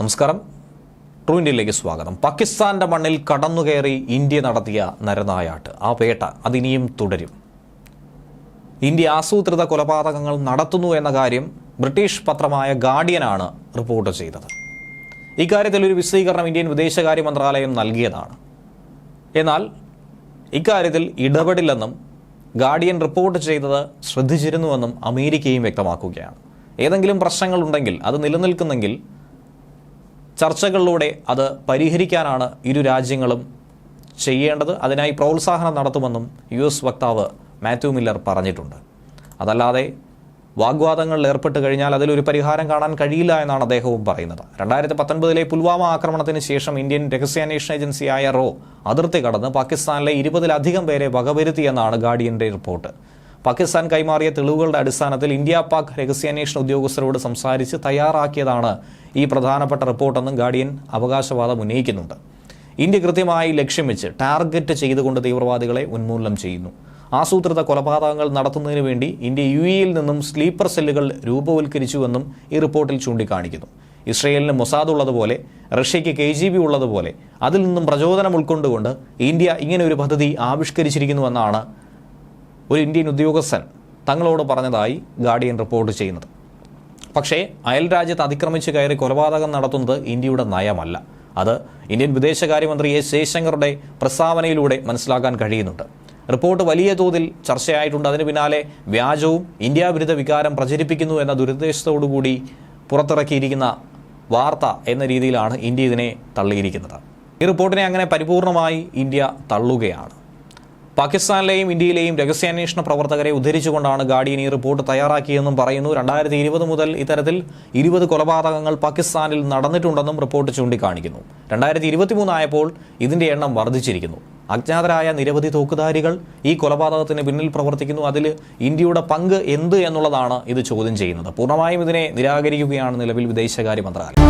നമസ്കാരം. ട്രൂ ഇന്ത്യയിലേക്ക് സ്വാഗതം. പാകിസ്ഥാന്റെ മണ്ണിൽ കടന്നുകയറി ഇന്ത്യ നടത്തിയ നരനായാട്ട്. ആ വേട്ട അതിനിയും തുടരും. ഇന്ത്യ ആസൂത്രിത കൊലപാതകങ്ങൾ നടത്തുന്നു എന്ന കാര്യം ബ്രിട്ടീഷ് പത്രമായ ഗാർഡിയനാണ് റിപ്പോർട്ട് ചെയ്തത്. ഇക്കാര്യത്തിൽ ഒരു വിശദീകരണം ഇന്ത്യൻ വിദേശകാര്യ മന്ത്രാലയം നൽകിയതാണ്. എന്നാൽ ഇക്കാര്യത്തിൽ ഇടപെടില്ലെന്നും ഗാർഡിയൻ റിപ്പോർട്ട് ചെയ്തത് ശ്രദ്ധിച്ചിരുന്നുവെന്നും അമേരിക്കയും വ്യക്തമാക്കുകയാണ്. ഏതെങ്കിലും പ്രശ്നങ്ങളുണ്ടെങ്കിൽ അത് നിലനിൽക്കുന്നെങ്കിൽ ചർച്ചകളിലൂടെ അത് പരിഹരിക്കാനാണ് ഇരു രാജ്യങ്ങളും ചെയ്യേണ്ടത്. അതിനായി പ്രോത്സാഹനം നടത്തുമെന്നും യു എസ് വക്താവ് മാത്യു മില്ലർ പറഞ്ഞിട്ടുണ്ട്. അതല്ലാതെ വാഗ്വാദങ്ങളിൽ ഏർപ്പെട്ട് കഴിഞ്ഞാൽ അതിലൊരു പരിഹാരം കാണാൻ കഴിയില്ല എന്നാണ് അദ്ദേഹവും പറയുന്നത്. രണ്ടായിരത്തി പത്തൊൻപതിലെ പുൽവാമ ആക്രമണത്തിന് ശേഷം ഇന്ത്യൻ രഹസ്യാന്വേഷണ ഏജൻസിയായ റോ അതിർത്തി കടന്ന് പാകിസ്ഥാനിലെ ഇരുപതിലധികം പേരെ വകവരുത്തിയെന്നാണ് ഗാർഡിയന്റെ റിപ്പോർട്ട്. പാകിസ്ഥാൻ കൈമാറിയ തെളിവുകളുടെ അടിസ്ഥാനത്തിൽ ഇന്ത്യ പാക് രഹസ്യാന്വേഷണ ഉദ്യോഗസ്ഥരോട് സംസാരിച്ച് തയ്യാറാക്കിയതാണ് ഈ പ്രധാനപ്പെട്ട റിപ്പോർട്ടെന്നും ഗാർഡിയൻ അവകാശവാദം ഉന്നയിക്കുന്നുണ്ട്. ഇന്ത്യ കൃത്യമായി ലക്ഷ്യം വെച്ച് ടാർഗറ്റ് ചെയ്തുകൊണ്ട് തീവ്രവാദികളെ ഉന്മൂലനം ചെയ്യുന്നു. ആസൂത്രിത കൊലപാതകങ്ങൾ നടത്തുന്നതിന് വേണ്ടി ഇന്ത്യ യു എയിൽ നിന്നും സ്ലീപ്പർ സെല്ലുകൾ രൂപവൽക്കരിച്ചുവെന്നും ഈ റിപ്പോർട്ടിൽ ചൂണ്ടിക്കാണിക്കുന്നു. ഇസ്രയേലിന് മൊസാദ് ഉള്ളതുപോലെ റഷ്യയ്ക്ക് കെ ജി ബി ഉള്ളതുപോലെ അതിൽ നിന്നും പ്രചോദനം ഉൾക്കൊണ്ടുകൊണ്ട് ഇന്ത്യ ഇങ്ങനെ ഒരു പദ്ധതി ആവിഷ്കരിച്ചിരിക്കുന്നുവെന്നാണ് ഒരു ഇന്ത്യൻ ഉദ്യോഗസ്ഥൻ തങ്ങളോട് പറഞ്ഞതായി ഗാർഡിയൻ റിപ്പോർട്ട് ചെയ്യുന്നത്. പക്ഷേ അയൽ രാജ്യത്ത് അതിക്രമിച്ച് കയറി കൊലപാതകം നടത്തുന്നത് ഇന്ത്യയുടെ നയമല്ല. അത് ഇന്ത്യൻ വിദേശകാര്യമന്ത്രി എസ് ജയശങ്കറുടെ പ്രസ്താവനയിലൂടെ മനസ്സിലാക്കാൻ കഴിയുന്നുണ്ട്. റിപ്പോർട്ട് വലിയ തോതിൽ ചർച്ചയായിട്ടുണ്ട്. അതിന് പിന്നാലെ വ്യാജവും ഇന്ത്യ വിരുദ്ധ വികാരം പ്രചരിപ്പിക്കുന്നു എന്ന ദുരുദ്ദേശത്തോടുകൂടി പുറത്തിറക്കിയിരിക്കുന്ന വാർത്ത എന്ന രീതിയിലാണ് ഇന്ത്യ ഇതിനെ തള്ളിയിരിക്കുന്നത്. ഈ റിപ്പോർട്ടിനെ അങ്ങനെ പരിപൂർണമായി ഇന്ത്യ തള്ളുകയാണ്. പാകിസ്ഥാനിലെയും ഇന്ത്യയിലെയും രഹസ്യാന്വേഷണ പ്രവർത്തകരെ ഉദ്ധരിച്ചുകൊണ്ടാണ് ഗാർഡിയൻ ഈ റിപ്പോർട്ട് തയ്യാറാക്കിയെന്നും പറയുന്നു. രണ്ടായിരത്തി ഇരുപത് മുതൽ ഇത്തരത്തിൽ ഇരുപത് കൊലപാതകങ്ങൾ പാകിസ്ഥാനിൽ നടന്നിട്ടുണ്ടെന്നും റിപ്പോർട്ട് ചൂണ്ടിക്കാണിക്കുന്നു. രണ്ടായിരത്തി ഇരുപത്തിമൂന്നായപ്പോൾ ഇതിന്റെ എണ്ണം വർദ്ധിച്ചിരിക്കുന്നു. അജ്ഞാതരായ നിരവധി തോക്കുധാരികൾ ഈ കൊലപാതകത്തിന് പിന്നിൽ പ്രവർത്തിക്കുന്നു. അതിൽ ഇന്ത്യയുടെ പങ്ക് എന്ത് എന്നുള്ളതാണ് ഇത് ചോദ്യം ചെയ്യുന്നത്. പൂർണമായും ഇതിനെ നിരാകരിക്കുകയാണ് നിലവിൽ വിദേശകാര്യ മന്ത്രാലയം.